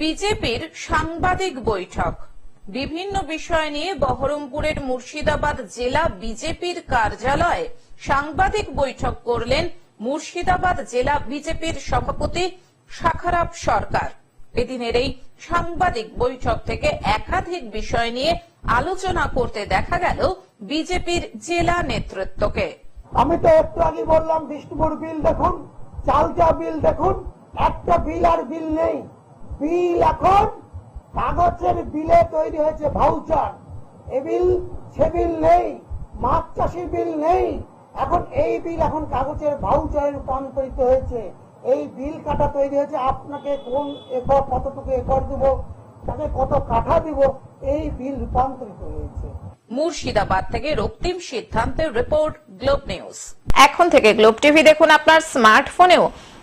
বিজেপির সাংবাদিক বৈঠক। বিভিন্ন বিষয় নিয়ে বহরমপুরের মুর্শিদাবাদ জেলা বিজেপির কার্যালয়ে সাংবাদিক বৈঠক করলেন মুর্শিদাবাদ জেলা বিজেপির সভাপতি শাখারাব সরকার। এদিনের এই সাংবাদিক বৈঠক থেকে একাধিক বিষয় নিয়ে আলোচনা করতে দেখা গেল বিজেপির জেলা নেতৃত্বকে। আমি তো একটু আগে বললাম, বিষ্ণুপুর বিল দেখুন, চালচা বিল দেখুন, একটা বিল আর বিল নেই। বিল এখন কাগজের বিলে তৈরি হয়েছে ভাউচার এ বিল সে বিল নেই মাছ চাষি বিল নেই। এখন এই বিল এখন কাগজের ভাউচারে রূপান্তরিত হয়েছে। এই বিল কাটা তৈরি হয়েছে আপনাকে কোন একর কতটুকু একর দিব তাকে কত কাঠা দিব এই বিল রূপান্তরিত হয়েছে। মুর্শিদাবাদ থেকে রক্তিম সিদ্ধান্তের রিপোর্ট গ্লোব নিউজ। এখন থেকে গ্লোব টিভি দেখুন আপনার স্মার্টফোনেও।